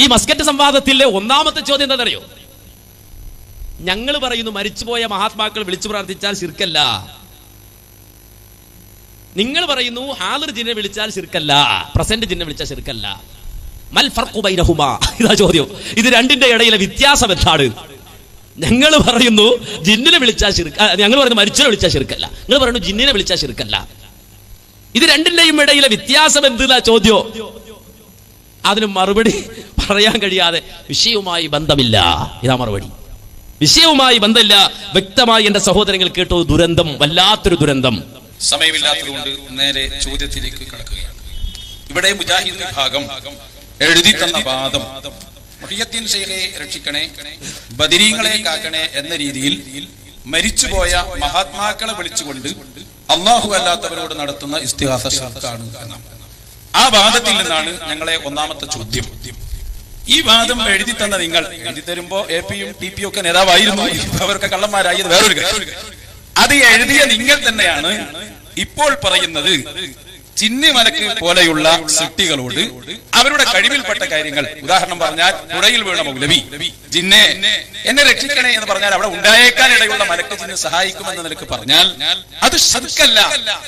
ഈ മസ്കറ്റ് സംവാദത്തിലെ ഒന്നാമത്തെ ചോദ്യം എന്താണെന്നറിയോ? ഞങ്ങൾ പറയുന്നു മരിച്ചുപോയ മഹാത്മാക്കൾ വിളിച്ചു പ്രാർത്ഥിച്ചാൽ ശിർക്കല്ല. നിങ്ങൾ പറയുന്നു ഹാദർ ജിന്നെ വിളിച്ചാൽ ശിർക്കല്ല. പ്രസന്റ് ജിന്നെ വിളിച്ചാൽ ശിർക്കല്ല. മൽ ഇതാ ചോദ്യം. ഇത് രണ്ടിന്റെ ഇടയിലെ വ്യത്യാസം എന്താണ്? ഞങ്ങൾ പറയുന്നു ജിന്നിനെ വിളിച്ചാൽ ശിർക്ക ഞങ്ങൾ പറയുന്നു മരിച്ചനെ വിളിച്ചാൽ ശിർക്കല്ല. നിങ്ങൾ പറയുന്നു ജിന്നിനെ വിളിച്ചാൽ ശിർക്കല്ല. ഇത് രണ്ടിന്റെയും ഇടയിലെ വ്യത്യാസം എന്തിനാ ചോദ്യം? അതിന് മറുപടി പറയാൻ കഴിയാതെ വിഷയവുമായി ബന്ധമില്ല. ഇതാ മറുപടി. വിഷയവുമായി ബന്ധമില്ല. വ്യക്തമായി എന്റെ സഹോദരങ്ങൾ കേട്ടോ. ദുരന്തം വല്ലാത്തൊരു ദുരന്തം. സമയമില്ലാത്തതുകൊണ്ട് നേരെ ചോദ്യത്തിലേക്ക് കടക്കുകയാണ്. ഇവിടെ മുജാഹിദ് വിഭാഗം എഴുതി തന്ന വാദം രക്ഷിക്കണേ ബദിരീങ്ങളെ കാക്കണേ എന്ന രീതിയിൽ മരിച്ചുപോയ മഹാത്മാക്കളെ വിളിച്ചുകൊണ്ട് അള്ളാഹു അല്ലാത്തവരോട് നടത്തുന്ന ഇസ്തിഹാസ ഷിർക്കാണ് ആ വാദത്തിൽ നിന്നാണ് ഞങ്ങളെ ഒന്നാമത്തെ ചോദ്യം. ഈ വാദം എഴുതി തന്ന നിങ്ങൾ എഴുതി തരുമ്പോ എ പിയും ടി പിയും ഒക്കെ നേതാവായിരുന്നു. അവരൊക്കെ കള്ളന്മാരായി വേറൊരു അത് എഴുതിയ നിങ്ങൾ തന്നെയാണ് ഇപ്പോൾ പറയുന്നത് ചിന്നിമലക്ക് പോലെയുള്ള സൃഷ്ടികളോട് അവരുടെ കഴിവിൽപ്പെട്ട കാര്യങ്ങൾ. ഉദാഹരണം പറഞ്ഞാൽ പുഴയിൽ വീണ മൗലവി. ജിന്നെ എന്നെ രക്ഷിക്കണേ എന്ന് പറഞ്ഞാൽ അവിടെ ഉണ്ടായേക്കാൻ ഇടയുള്ള മലക്ക് ജിന്നെ സഹായിക്കുമെന്ന് നിലയ്ക്ക് പറഞ്ഞാൽ അത് ശിർക്കല്ല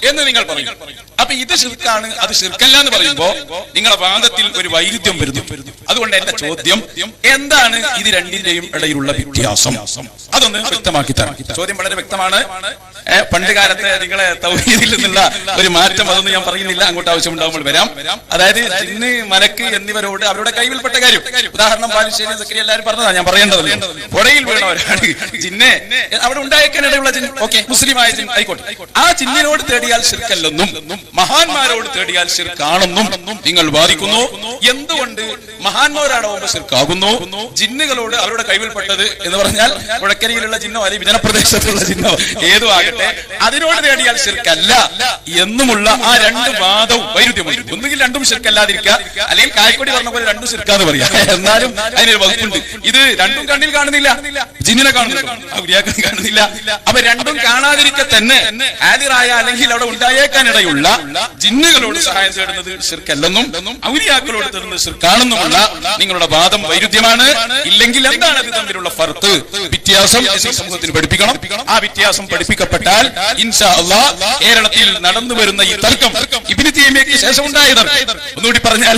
എന്ന് നിങ്ങൾ പറയും. അപ്പൊ ഇത് ശിർക്കാണ് അത് ശിർക്കല്ല എന്ന് പറയുമ്പോ നിങ്ങളുടെ വാദത്തിൽ ഒരു വൈരുദ്ധ്യം വരുന്നു. അതുകൊണ്ട് എന്റെ ചോദ്യം എന്താണ് ഇത് രണ്ടിന്റെയും ഇടയിലുള്ള വ്യത്യാസം? അതൊന്ന് വ്യക്തമാക്കി തരാം. ചോദ്യം വളരെ വ്യക്തമാണ്. പണ്ടുകാലത്തെ പണ്ട് കാലത്തെ നിങ്ങളെ തൗഹീദിൽ നിന്നുള്ള ഒരു മാറ്റം അതൊന്ന് ഞാൻ പറയുന്നില്ല അങ്ങോട്ട് ആവശ്യമുണ്ടാകുമ്പോൾ വരാം. അതായത് ഇന്ന് മലക്ക് എന്നിവരോട് അവരുടെ കൈവിൽപ്പെട്ട കാര്യം. ഉദാഹരണം ബാലുശ്ശേരി സക്കരി എല്ലാവരും പറഞ്ഞതാണ് ഞാൻ പറയേണ്ടത് പുഴയിൽ വീണവരാണ്. ജിന്നെ അവിടെ ഉണ്ടായേക്കാനിടയുള്ള ജിൻ. ഓക്കെ മുസ്ലിമായ ജിൻ ആയിക്കോട്ടെ. ആ ജിന്നിനോട് തേടിയാൽ ശിർക്കല്ലെന്നും മഹാന്മാരോട് തേടിയാൽ ശിർക്കാണെന്നും നിങ്ങൾ വാദിക്കുന്നു. എന്തുകൊണ്ട് മഹാന്മാരാണോ ശിർക്കാകുന്നു? ജിന്നുകളോട് അവരുടെ കൈവിൽപ്പെട്ടത് എന്ന് പറഞ്ഞാൽ പുഴക്കരിയിലുള്ള ജിന്നോ അല്ലെങ്കിൽ വിജനപ്രദേശത്തുള്ള ജിന്നോ ഏതു ആകട്ടെ അതിനോട് തേടിയാൽ ശിർക്കല്ല എന്നുമുള്ള ആ രണ്ട് വാദവും വൈരുദ്ധ്യമുണ്ട്. ഒന്നുകിൽ രണ്ടും ശിർക്കല്ലാതിരിക്കുക അല്ലെങ്കിൽ കായക്കൊടി പറഞ്ഞ പോലെ രണ്ടും ശിർക്കാന്ന് പറയാം. എന്നാലും അതിനൊരു വകുപ്പുണ്ട്. ഇത് രണ്ടും കണ്ണിൽ കാണുന്നില്ല. ജിന്നിനെ കാണുന്നില്ല. കാണുന്നില്ല. അപ്പൊ രണ്ടും കാണാതിരിക്കെ തന്നെ ഹാജിറായ അല്ലെങ്കിൽ അവിടെ ഉണ്ടായേക്കാനിടയുള്ള ജിന്നുകളോട് സഹായം തേടുന്നത് ശിർക്കല്ലെന്നും ഔര്യാക്കളോട് തേടുന്നത് ശിർക്കാണെന്നുമുള്ള നിങ്ങളുടെ വാദം വൈരുദ്ധ്യമാണ്. ഇല്ലെങ്കിൽ എന്താണ് ഇത് തമ്മിലുള്ള ഫർത്ത്? വ്യത്യാസം സമൂഹത്തിന് പഠിപ്പിക്കണം. ആ വ്യത്യാസം പഠിപ്പിക്കപ്പെട്ടാൽ ഇൻഷാ അള്ളാ കേരളത്തിൽ നടന്നു വരുന്ന ഈ തർക്കം ഇബിന് തീമയ്ക്ക് ശേഷം ഉണ്ടായത്. ഒന്നുകൂടി പറഞ്ഞാൽ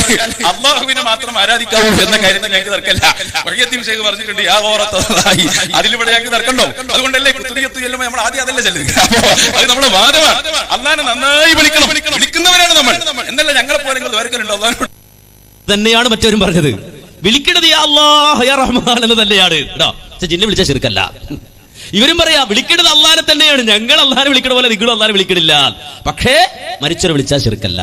അള്ളാഹുവിനെ മാത്രം ആരാധിക്കാവൂ എന്ന കാര്യത്തിൽ ഞങ്ങൾക്ക് തർക്കല്ല വഴിയത്തിൻ ഷേഖ് പറഞ്ഞിട്ടുണ്ട് യാ ഓറത്തതായി അതിലിവിടെ ഞങ്ങൾക്ക് തർക്കണ്ടോ അതുകൊണ്ടല്ലേ കുത്തുനിയത്ത് ചെല്ലുമ്പോൾ നമ്മൾ ആദ്യം അതല്ലേ ചെല്ലുക അപ്പോ അത് നമ്മുടെ വാദമാണ്. അള്ളാനെ നന്നായി വിളിക്കണം. വിളിക്കുന്നവരാണ് നമ്മൾ. എന്നല്ല ഞങ്ങളെ പോലെ നിങ്ങൾ ദ്വാരക്കലുണ്ടോ അള്ളാഹിനോട് തന്നെയാണ് മറ്റവരും പറഞ്ഞത്. വിളിക്കണത് യാ അല്ലാഹ് യാ റഹ്മാൻ എന്ന് തന്നെയാണ്. ജിന്നെ വിളിച്ച ശിർക്കല്ല ഇവരും പറയാ വിളിക്കേണ്ടത് അള്ളാനെ തന്നെയാണ്. ഞങ്ങൾ അള്ളാനെ വിളിക്കണ പോലെ നിങ്ങളും അള്ളാനെ വിളിക്കണില്ല. പക്ഷേ മരിച്ചവരെ വിളിച്ചാൽ ചെറുക്കല്ല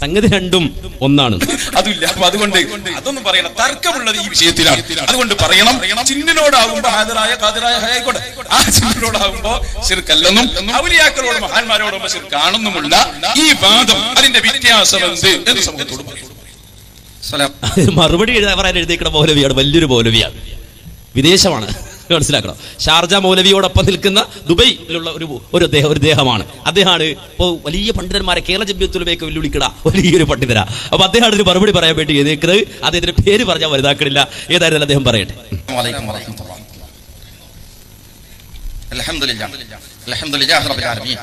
സംഗതി രണ്ടും ഒന്നാണ്. അതില്ല അപ്പൊ അതുകൊണ്ട് അതൊന്നും പറയണം തർക്കമുള്ളത് ഈ വിഷയത്തിലാണ്. അതുകൊണ്ട് പറയണം. ചിന്നിനോടാകുമ്പോ ഹാജരായ കാതരായ ആയിക്കോട്ടെ. ആ ചിന്നിനോടാകുമ്പോ ശിർക്കല്ലെന്നും ഔലിയാക്കളോട് മഹാന്മാരോടും ശിർക്കാണെന്നുമുള്ള ഈ വാദം അതിന്റെ വ്യത്യാസം എന്ത് എന്ന് സമൂഹത്തോട് പറയും മറുപടി എഴുതാൻ പറയാൻ എഴുതിക്കണ മൗലവിയാണ്. വലിയൊരു മൗലവിയാണ്. വിദേശമാണ്. മനസ്സിലാക്കണം ഷാർജ മൗലവിയോടൊപ്പം നിൽക്കുന്ന ദുബൈയിലുള്ള ഒരു ഒരു ദേഹം ഒരു ദേഹമാണ് അദ്ദേഹമാണ് ഇപ്പോൾ വലിയ പണ്ഡിതന്മാരെ കേരള ജബ്യത്തുലമയൊക്കെ വെല്ലുവിളിക്കണ വലിയൊരു പണ്ഡിതരാ അപ്പൊ അദ്ദേഹമാണ് ഒരു മറുപടി പറയാൻ വേണ്ടി എഴുതിയേക്കുന്നത് അദ്ദേഹത്തിന്റെ പേര് പറഞ്ഞാൽ വലുതാക്കണില്ല ഏതായാലും അദ്ദേഹം പറയട്ടെ عليكم ورحمة الله الحمد لله الحمد لله رب العالمين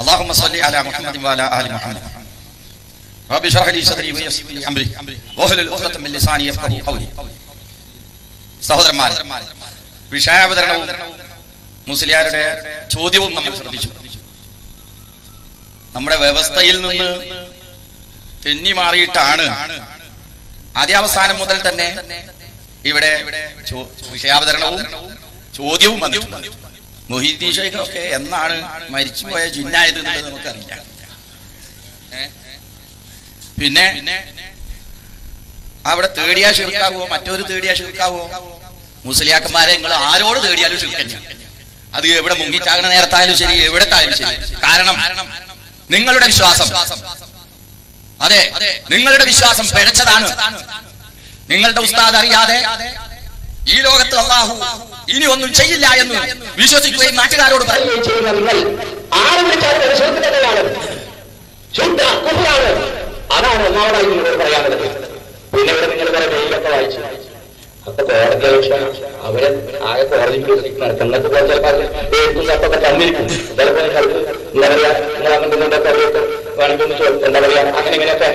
اللهم صل على محمد وعلى آل محمد رب اشرح لي صدري ويسر لي أمري واحلل عقدة من لساني يفقهوا قولي സഹോദരന്മാരെ വിഷയാവതരണവും മുസ്ലിയാരുടെ ചോദ്യവും നമ്മൾ ശ്രദ്ധിച്ചു. നമ്മുടെ വ്യവസ്ഥയിൽ നിന്ന് തെന്നി മാറിയിട്ടാണ് ആദ്യാവസാനം മുതൽ തന്നെ ഇവിടെ വിഷയാവതരണവും ചോദ്യവും വന്നിട്ടുണ്ട് മൊഹീദ്ദീൻ ഷെയ്ഖൊക്കെ എന്നാണ് മരിച്ചുപോയ ജിന്നായത് എന്നുള്ളത് നമുക്കറിയില്ല. പിന്നെ അവിടെ തേടിയാ ഷിർക്കാവോ മറ്റൊരു തേടിയാ ഷിർക്കാവോ മുസ്ലിയാക്കന്മാരെ നിങ്ങൾ ആരോട് തേടിയാലും ചുരുക്കഞ്ഞ അത് എവിടെ മുങ്ങിച്ചാകണ നേരത്തായാലും ശരി എവിടെ തായാലും ശരി. കാരണം നിങ്ങളുടെ വിശ്വാസം. അതെ നിങ്ങളുടെ വിശ്വാസം പിഴച്ചതാണ്. നിങ്ങളുടെ ഉസ്താദ് അറിയാതെ ഈ ലോകത്ത് അള്ളാഹു ഇനി ഒന്നും ചെയ്യില്ല എന്ന് വിശ്വസിക്കുകയും നാട്ടുകാരോട് പറയുകയും ചെയ്യുന്ന ആര് അതാണ് ഒന്നാമതായി പിന്നെ നിങ്ങൾ പറയുന്ന വായിച്ചു. അപ്പൊ കോടതി അപേക്ഷ അവർ ആകെ കോടതി നിങ്ങൾക്ക് ചിലപ്പോൾ എഴുത്തും കത്തൊക്കെ തന്നിരിക്കും. ചിലപ്പോൾ എന്താ പറയാ? നിങ്ങൾ അങ്ങോട്ടും വേണമെങ്കിൽ എന്താ പറയാ? അങ്ങനെ ഇങ്ങനെയൊക്കെ.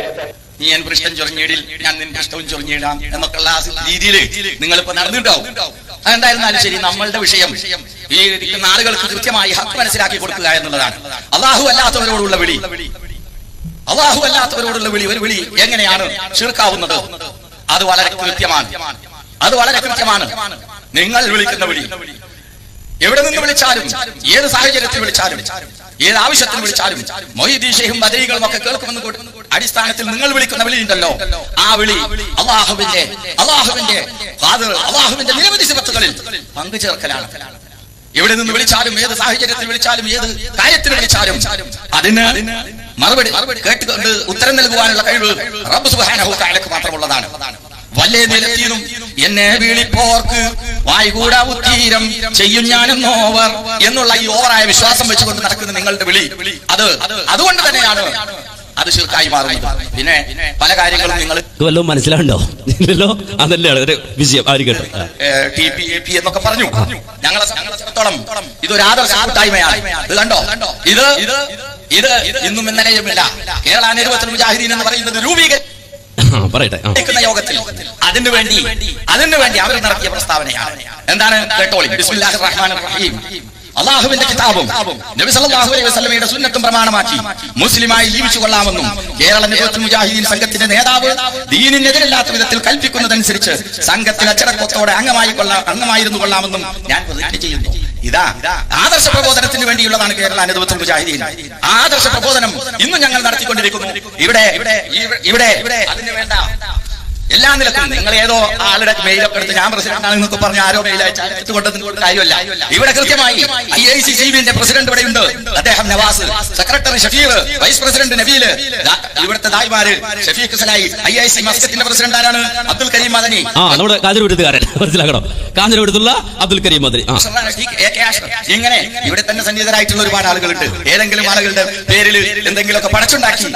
നീ ഞാൻ പൃഷ്ഠം ചൊറിഞ്ഞിടിൽ ഞാൻ നിന്റെ ഇഷ്ടവും ചൊറിഞ്ഞിടാം എന്നൊക്കെയുള്ള ആ രീതിയിൽ നിങ്ങൾ ഇപ്പൊ നടന്നിട്ടുണ്ടാവും. അതെന്തായിരുന്നാലും ശരി നമ്മളുടെ വിഷയം ഈ ഇരിക്കുന്ന ആളുകൾക്ക് കൃത്യമായി ഹക്ക് മനസ്സിലാക്കി കൊടുക്കുക എന്നുള്ളതാണ്. അള്ളാഹു അല്ലാത്തവരോടുള്ള വിളി. അള്ളാഹു അല്ലാത്തവരോടുള്ള വിളി ഒരു വിളി എങ്ങനെയാണ് ചീർക്കാവുന്നത് അത് വളരെ കൃത്യമാണ്. അത് വളരെ കൃത്യമാണ്. നിങ്ങൾ വിളിക്കുന്ന വിളി. എവിടെ നിന്ന് വിളിച്ചാലും ഏത് സാഹചര്യത്തിൽ വിളിച്ചാലും ഏത് ആവശ്യത്തിൽ വിളിച്ചാലും മൊയ്തീഷയും ബദരികളും ഒക്കെ കേൾക്കുമെന്ന് അടിസ്ഥാനത്തിൽ നിങ്ങൾ വിളിക്കുന്ന വിളി ഉണ്ടല്ലോ. ആ വിളി അള്ളാഹുവിന്റെ അള്ളാഹുവിന്റെ അള്ളാഹുവിന്റെ നിരവധി സിബത്തുകളിൽ പങ്കുചേർക്കലാണ്. എവിടെ നിന്ന് വിളിച്ചാലും ഏത് സാഹചര്യത്തിൽ വിളിച്ചാലും ഏത് കാര്യത്തിൽ വിളിച്ചാലും അതിന് മറുപടി കേട്ടുകൊണ്ട് ഉത്തരം നൽകുവാനുള്ള കഴിവ് റബ്ബ് സുബ്ഹാനഹു തആലക്ക് മാത്രമുള്ളതാണ്. വല്ലേ നിലത്തിനും എന്നെ വിളിപ്പോർക്ക് വായ്കൂടാ ഉത്തീരം ചെയ്യും ഞാനും ഓവർ എന്നുള്ള ഈ ഓവറായ വിശ്വാസം വെച്ചുകൊണ്ട് നടക്കുന്ന നിങ്ങളുടെ വിളി. അത് അതുകൊണ്ട് തന്നെയാണ് അത് ശിർക്കായി മാറുന്നത്. പിന്നെ പല കാര്യങ്ങളും നിങ്ങൾ വല്ലതും മനസ്സിലാണ്ടോ ഇല്ലല്ലോ? അതന്നെയാണ് ഒരു വിഷയം ആയിരിക്കട്ടെ. ടി പി എ പി എന്നൊക്കെ പറഞ്ഞു. ഞങ്ങളെ സംബന്ധിച്ചിടത്തോളം ഇതൊരു ആദർശ കൂട്ടായ്മയാണ്. ഇത് കണ്ടോ? ഇത് ഇത് ഇന്നും ഇന്നലെയുമില്ല. കേരള നേതൃത്വത്തിൽ മുജാഹിദീൻ എന്ന് പറയുന്നത് രൂപീകരി ആ, പറയട്ടെ യോഗത്തിൽ അതിനു വേണ്ടി അതിനു വേണ്ടി അവർ നടത്തിയ പ്രസ്താവനയാണ്. എന്താണ്? കേട്ടോളി. ബിസ്മില്ലാഹിർ റഹ്മാനിർ റഹീം അള്ളാഹുവിന്റെ കിതാബും നബി സല്ലല്ലാഹു അലൈഹി വസല്ലമയുടെ സുന്നത്തും പ്രമാണമാക്കി മുസ്ലിമായി ജീവിച്ചു കൊള്ളാമെന്നും കേരള നേതൃത്വ മുജാഹിദീൻ സംഘത്തിന്റെ നേതാവ് ദീനിനെതിരല്ലാത്ത വിധത്തിൽ കൽപ്പിക്കുന്നതനുസരിച്ച് സംഘത്തിൽ അച്ചടക്കത്തോടെ അംഗമായി കൊള്ളാം അംഗമായിരുന്നു കൊള്ളാമെന്നും ഞാൻ പ്രതിജ്ഞ ചെയ്യുന്നു. ഇതാ ആദർശ പ്രബോധനത്തിന് വേണ്ടിയുള്ളതാണ് കേരള നേതൃത്വ മുജാഹിദീൻ. ആദർശ പ്രബോധനം ഇന്നും ഞങ്ങൾ നടത്തിക്കൊണ്ടിരിക്കുന്നു. ഇവിടെ ഇവിടെ ഇവിടെ അതിന് വേണ്ട എല്ലാ നിലക്കും നിങ്ങൾ ഏതോ ആളുടെ മെയിലൊക്കെ എടുത്ത് ഞാൻ പ്രസിഡന്റ് ആണെന്നൊക്കെ പറഞ്ഞ് ആരോ മെയിൽ അയച്ചു എടുത്തുകൊണ്ടത് കാര്യമല്ല. ഇവിടെ കൃത്യമായി ഐ ഐ സി സിബിന്റെ പ്രസിഡന്റ് ഇവിടെ ഉണ്ട് അദ്ദേഹം Nawaz secretary Shafeer vice president Nabeel ദാ- ഇവിടുത്തെ ദായ്മാര് ഷഫീഖ് സലായി ഐ ഐ സി മസ്കത്തിന്റെ പ്രസിഡന്റ് ആരാണ്? അബ്ദുൽ കരീം മദനി. ആ നമ്മുടെ കാഞ്ഞിരപുരത്തുകാരൻ മനസ്സിലാക്കണം? കാഞ്ഞിരപുരത്തുള്ള അബ്ദുൽ കരീം മദനി. ഇങ്ങനെ ഇവിടെ തന്നെ സന്നിഹിതരായിട്ടുള്ള ഒരുപാട് ആളുകളുണ്ട്. ഏതെങ്കിലും ആളുകളുടെ പേരിൽ എന്തെങ്കിലുമൊക്കെ പടച്ചുണ്ടാക്കി.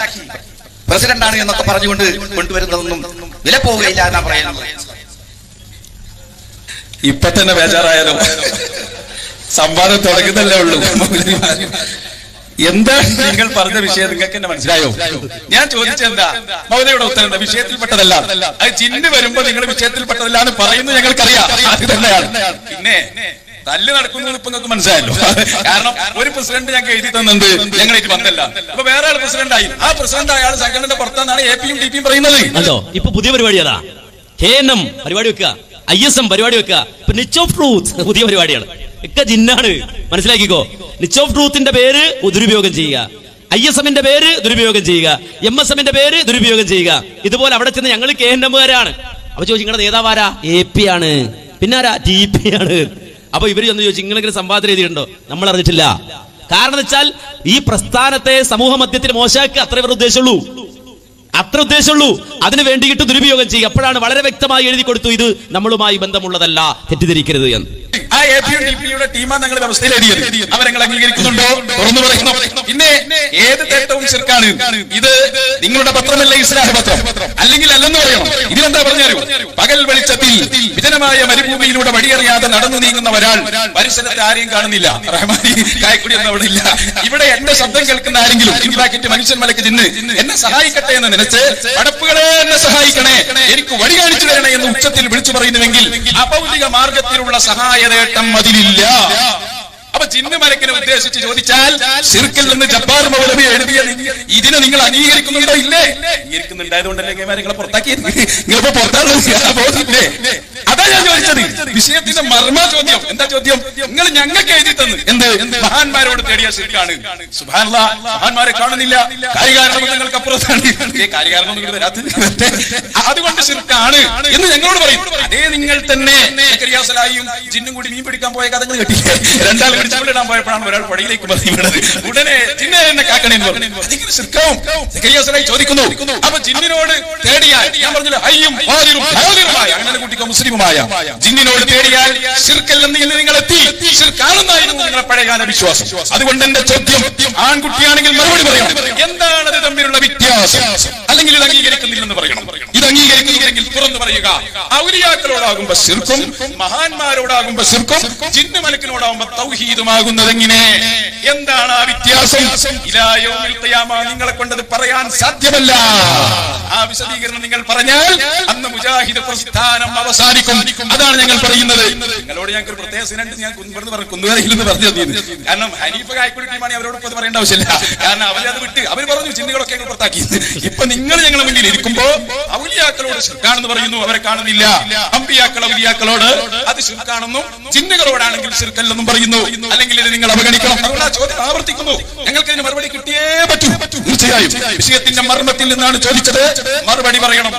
പ്രസിഡന്റാണ് എന്നൊക്കെ പറഞ്ഞുകൊണ്ട് കൊണ്ടുവരുന്നതൊന്നും വില പോവുകയില്ല എന്നാ പറയുന്നത്. ഇപ്പൊ തന്നെ ബേജാറായാലോ? സംവാദം തുടങ്ങുന്നല്ലേ ഉള്ളൂ. എന്താ? നിങ്ങൾ പറഞ്ഞ വിഷയം നിങ്ങൾക്ക് എന്നെ മനസ്സിലായോ? ഞാൻ ചോദിച്ചെന്താ മൗലയുടെ ഉത്തരം എന്താ? വിഷയത്തിൽപ്പെട്ടതല്ല. അത് ചിന്ന് വരുമ്പോ നിങ്ങൾ വിഷയത്തിൽപ്പെട്ടതല്ല എന്ന് പറയുന്നത് ഞങ്ങൾക്കറിയാം. അത് തന്നെയാണ്. പിന്നെ തല്ല് നടക്കുന്നത് ഇപ്പൊ നിങ്ങൾക്ക് മനസ്സിലായല്ലോ. കാരണം ഒരു പ്രസിഡന്റ് ഞങ്ങൾക്ക് എഴുതി തന്നത് ഞങ്ങളായിട്ട് വന്നല്ല ഇപ്പൊ വേറെ ആൾ പ്രസിഡന്റ് ആയി. ആ പ്രസിഡന്റ് അയാൾ സംഘടനയുടെ പുറത്താണ് എ പിയും ഡി പിയും പറയുന്നത്. കണ്ടോ? ഇപ്പൊ പുതിയ പരിപാടി അതാ. കെ എൻ എം പരിപാടി വെക്കുക. ഐ എസ് എം പരിപാടി വെക്കുക. ഇപ്പൊ നിച്ച് ഓഫ് ട്രൂത്ത് പുതിയ പരിപാടിയാണ്. ഒക്കെ ജിന്നാണ്. മനസ്സിലാക്കിക്കോ? നിച്ച് ഓഫ് ട്രൂത്തിന്റെ പേര് ദുരുപയോഗം ചെയ്യുക. ഐ എസ് എമ്മിന്റെ പേര് ദുരുപയോഗം ചെയ്യുക. എം എസ് എമ്മിന്റെ പേര് ദുരുപയോഗം ചെയ്യുക. ഇതുപോലെ അവിടെ ചെന്ന് ഞങ്ങൾ കെ എൻ എമ്മുകാരാണ് അപ്പൊ ചോദിച്ചു നിങ്ങളുടെ നേതാവാരാ? എ പി ആണ്. പിന്നാരാ? ടി പി ആണ്. അപ്പൊ ഇവർ ചെന്ന് ചോദിച്ചു നിങ്ങളിങ്ങനെ സംവാദം എഴുതിയിട്ടുണ്ടോ? നമ്മൾ അറിഞ്ഞിട്ടില്ല. കാരണം വെച്ചാൽ ഈ പ്രസ്ഥാനത്തെ സമൂഹ മധ്യത്തിൽ മോശമാക്കുക അത്ര ഇവർ ഉദ്ദേശമുള്ളൂ. അത്ര ഉദ്ദേശമുള്ളൂ. അതിന് വേണ്ടിയിട്ട് ദുരുപയോഗം ചെയ്യുക. അപ്പോഴാണ് വളരെ വ്യക്തമായി എഴുതി കൊടുത്തു ഇത് നമ്മളുമായി ബന്ധമുള്ളതല്ല തെറ്റിദ്ധരിക്കരുത് എന്ന്. ആ ഡി ടീമാണ് അംഗീകരിക്കുന്നുണ്ടോ? പറയുന്നു. ഇത് നിങ്ങളുടെ പത്രമല്ല ഇസ്ലാഹ പത്രം. അല്ലെങ്കിൽ അല്ലെന്ന് പറയണം. ഇതിലെന്താ പറഞ്ഞാലും പകൽ വെളിച്ചത്തിൽ വിജനമായ മരുഭൂമിയിലൂടെ വഴിയറിയാതെ നടന്നു നീങ്ങുന്ന ഒരാൾ പരിസരത്ത് ആരെയും കാണുന്നില്ല. റഹ്മാനി ഒന്നും അവിടെ ഇല്ല. ഇവിടെ എന്റെ ശബ്ദം കേൾക്കുന്ന ആരെങ്കിലും മനുഷ്യൻ മലക്ക് തിന്ന് എന്നെ സഹായിക്കട്ടെ എന്ന് നിലച്ച് പടപ്പുകളെ എന്നെ സഹായിക്കണേ. എനിക്ക് വഴി കാണിച്ചു തരണേ എന്ന് ഉച്ചത്തിൽ വിളിച്ചു പറയുന്നുവെങ്കിൽ അഭൗതിക മാർഗത്തിലുള്ള സഹായ നേട്ടം അതിലില്ല. അപ്പൊ ചിന്ന മരക്കിനെ ഉദ്ദേശിച്ച് ചോദിച്ചാൽ സിർക്കിൽ നിന്ന് ജബ്ബാർ മൗലവി എഴുതിയത് ഇതിനെ നിങ്ങൾ അംഗീകരിക്കുന്നുണ്ടോ? ഇല്ലേ? അംഗീകരിക്കുന്നുണ്ടായതുകൊണ്ടല്ലേ നിങ്ങളെ പുറത്താക്കിയത്? നിങ്ങളിപ്പോ പുറത്താക്കില്ലേ അതാ ഞാൻ ചോദിച്ചത്. വിഷയത്തിന്റെ മർമ്മ ചോദ്യം. എന്താ ചോദ്യം? നിങ്ങൾ ഞങ്ങൾക്ക് എഴുതി തന്നു എന്ത്? മഹാന്മാരോട് തേടിയ സിർക്കാണ്. സുഭാനുള്ള മഹാന്മാരെ കാണുന്നില്ല. കാര്യകാരണം നിങ്ങൾക്ക് അപ്പുറത്താണ് കാര്യകാരണം നിങ്ങൾ അതുകൊണ്ട് സിർക്കാണ് എന്ന് ഞങ്ങളോട് പറയും. അതേ നിങ്ങൾ തന്നെ. ജിന്നും കൂടി മീൻ പിടിക്കാൻ പോയ കഥകൾ കെട്ടില്ലേ? രണ്ടാൾ പിടിച്ചുകൊണ്ടിടാൻ പോയപ്പോഴാണ് ഒരാൾ പടിയിലേക്ക് വീണത്. ഉടനെ ചിന്നെ എന്നെ കാക്കണേ ചോദിക്കുന്നു. അപ്പൊ ജിന്നിനോട് തേടിയാൽ ഞാൻ പറഞ്ഞില്ല അയ്യും അങ്ങനെ കുട്ടിക്ക് മുസ്ലിമുമായ ജിന്നിനോട് തേടിയാൽ ശിർക്കല്ലെന്ന് നിങ്ങൾ എത്തി ശിർക്കാണെന്നായിരുന്നു നിങ്ങളുടെ പഴയകാല വിശ്വാസം. അതുകൊണ്ട് എന്റെ ചോദ്യം ആൺകുട്ടിയാണെങ്കിൽ മറുപടി പറയണം. എന്താണ് ഇത് തമ്മിലുള്ള വ്യത്യാസം? അല്ലെങ്കിൽ ഇത് അംഗീകരിക്കുന്നില്ലെന്ന് പറയണം. ഇത് അംഗീകരിക്കുന്നില്ലെങ്കിൽ തുറന്നു പറയുക. ഔലിയാക്കളോടാകുമ്പോ ശിർക്കും മഹാന്മാരോടാകുമ്പോ ശിർക്കും ജിന്നു മലക്കിനോടാകുമ്പോ തൗഹീദുമാകുന്നത് എങ്ങനെ എന്താണ് ആ വ്യത്യാസം? നിങ്ങളെ കൊണ്ടത് പറയാൻ സാധ്യമല്ല. ആ വിശദീകരണം നിങ്ങൾ പറഞ്ഞാൽ അന്ന് മുജാഹിദ് പ്രസ്ഥാനം അവസാനിക്കും. അതാണ് ഞങ്ങൾ പറയുന്നത്. നിങ്ങളോട് ഞങ്ങൾക്ക് പ്രത്യേക സിനുണ്ട് ഞാൻ കുന്നുപറന്ന് പറഞ്ഞു കുന്നുകരയില്ലെന്ന് പറഞ്ഞു കാരണം ഹനീഫ് കായ്ക്കുടിക്കുമാണ് ടീമാണ് അവരോട് ഇപ്പൊ അത് പറയേണ്ട ആവശ്യമില്ല. കാരണം അവരത് വിട്ട് അവർ പറഞ്ഞു ചിന്തകളൊക്കെ ഞങ്ങൾ പുറത്താക്കി. ഇപ്പൊ നിങ്ങൾ ഞങ്ങളുടെ മുന്നിൽ ഇരിക്കുമ്പോ ഔലിയാക്കളോട് ശുക്കാണെന്ന് പറയുന്നു. അവരെ കാണുന്നില്ല. അമ്പിയാക്കൾ ഔലിയാക്കളോട് അത് ശുക്കാണെന്നും ചിന്തകളോടാണെങ്കിൽ ശുക്കല്ലെന്നും പറയുന്നു. അല്ലെങ്കിൽ ഇത് നിങ്ങൾ അവഗണിക്കണം. അതുകൊണ്ട് ചോദ്യം ആവർത്തിക്കുന്നു. ഞങ്ങൾക്ക് ഇതിന് മറുപടി കിട്ടിയേ പറ്റൂ. തീർച്ചയായും. വിഷയത്തിന്റെ മർമ്മത്തിൽ നിന്നാണ് ചോദിച്ചത്. മറുപടി പറയണം.